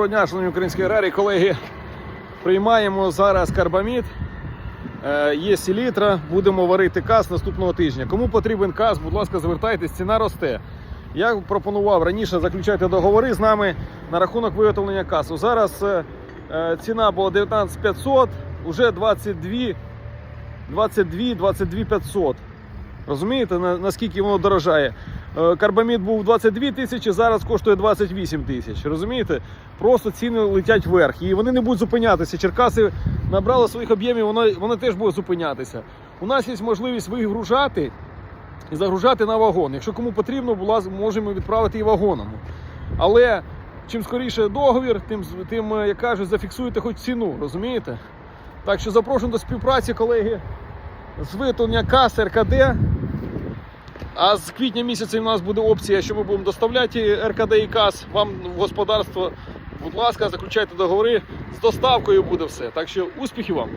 Доброго дня, шановні українські аграрії, колеги. Приймаємо зараз карбамід. Е, Є селітра, будемо варити каз наступного тижня. Кому потрібен каз, будь ласка, звертайтесь, ціна росте. Я пропонував раніше заключати договори з нами на рахунок виготовлення касу. Зараз е, е, ціна була 19 500, вже 22, 22, 22 500. Розумієте, наскільки воно дорожає? Е, Карбамід був 22 тисячі, зараз коштує 28 тисяч. Розумієте? Просто ціни летять вверх. І вони не будуть зупинятися. Черкаси набрали своїх об'ємів, воно, вони теж будуть зупинятися. У нас є можливість вигружати і загружати на вагон. Якщо кому потрібно, ласка, можемо відправити і вагоном. Але чим скоріше договір, тим, тим е, як кажуть, зафіксуєте хоч ціну, розумієте? Так що запрошую до співпраці, колеги, з виготовлення кас РКД. А з квітня місяця у нас буде опція, що ми будемо доставляти РКД і КАС вам в господарство. Будь ласка, заключайте договори з доставкою буде все. Так що успіхів вам!